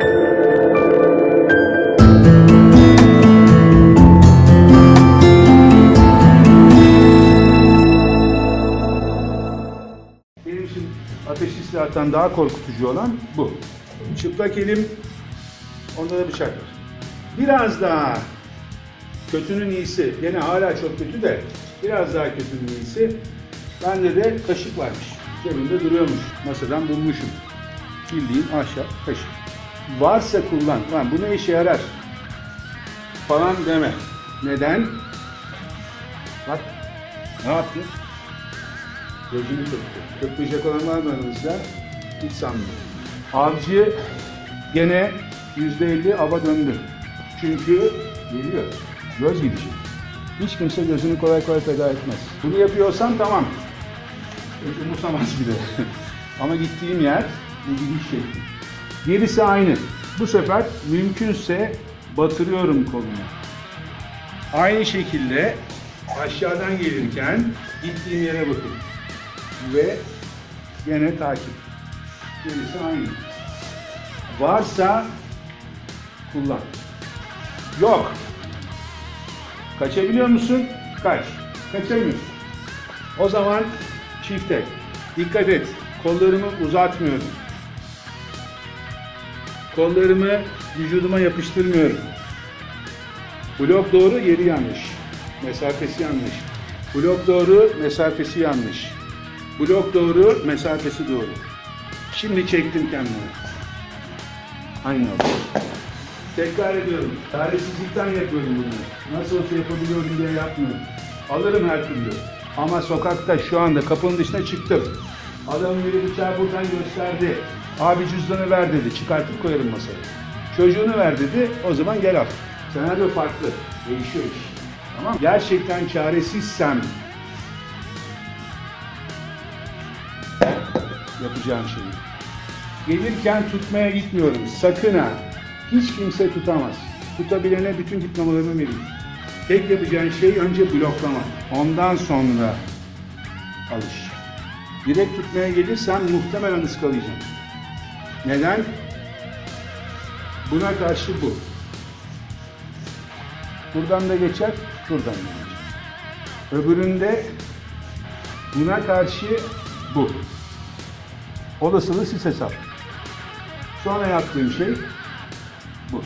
Benim için ateşli silahtan daha korkutucu olan bu. Çıplak elim, onda da bıçak var. Biraz daha kötünün iyisi, gene hala çok kötü de biraz daha kötünün iyisi. Bende de kaşık varmış. Cebimde duruyormuş. Masadan bulmuşum. Bildiğin ahşap kaşık. Varsa kullan. Lan bu ne işe yarar? Falan deme. Neden? Bak ne yaptı? Gözünü kırptı. Kırpmayacak olan var mı aranızda? Hiç sanmıyorum. Avcı gene %50 ava döndü. Çünkü geliyor. Göz gidecek. Hiç kimse gözünü kolay kolay feda etmez. Bunu yapıyorsan tamam. Umursamaz bile. Ama gittiğim yer bu gidiş şekli. Gerisi aynı. Bu sefer mümkünse batırıyorum kolumu. Aynı şekilde aşağıdan gelirken gittiğim yere bakın. Ve gene takip. Gerisi aynı. Varsa kullan. Yok. Kaçabiliyor musun? Kaç. Kaçamıyorsun. O zaman çifte. Dikkat et. Kollarımı uzatmıyorum. Kollarımı vücuduma yapıştırmıyorum. Blok doğru, yeri yanlış. Mesafesi yanlış. Blok doğru, mesafesi yanlış. Blok doğru, mesafesi doğru. Şimdi çektim kendimi. Aynı oldu. Tekrar ediyorum. Çaresizlikten yapıyorum bunu. Nasıl olsa yapabiliyorum diye yapmıyorum. Alırım her türlü. Ama sokakta şu anda kapının dışına çıktım. Adamın biri bıçağı buradan gösterdi. Abi cüzdanı ver dedi. Çıkartıp koyarım masaya. Çocuğunu ver dedi. O zaman gel al. Senaryo farklı. Değişiyor iş. Tamam? Gerçekten çaresizsem yapacağım şeyi. Gelirken tutmaya gitmiyorum. Sakın ha. Hiç kimse tutamaz. Tutabilene bütün diplomalarımı vereyim. Tek yapacağın şey önce bloklama. Ondan sonra alış. Direkt tutmaya gelirsen muhtemelen ıskalayacağım. Neden? Buna karşı bu. Buradan da geçer, buradan da geçer. Öbüründe buna karşı bu. Olasılığı siz hesap. Sonra yaptığım şey bu.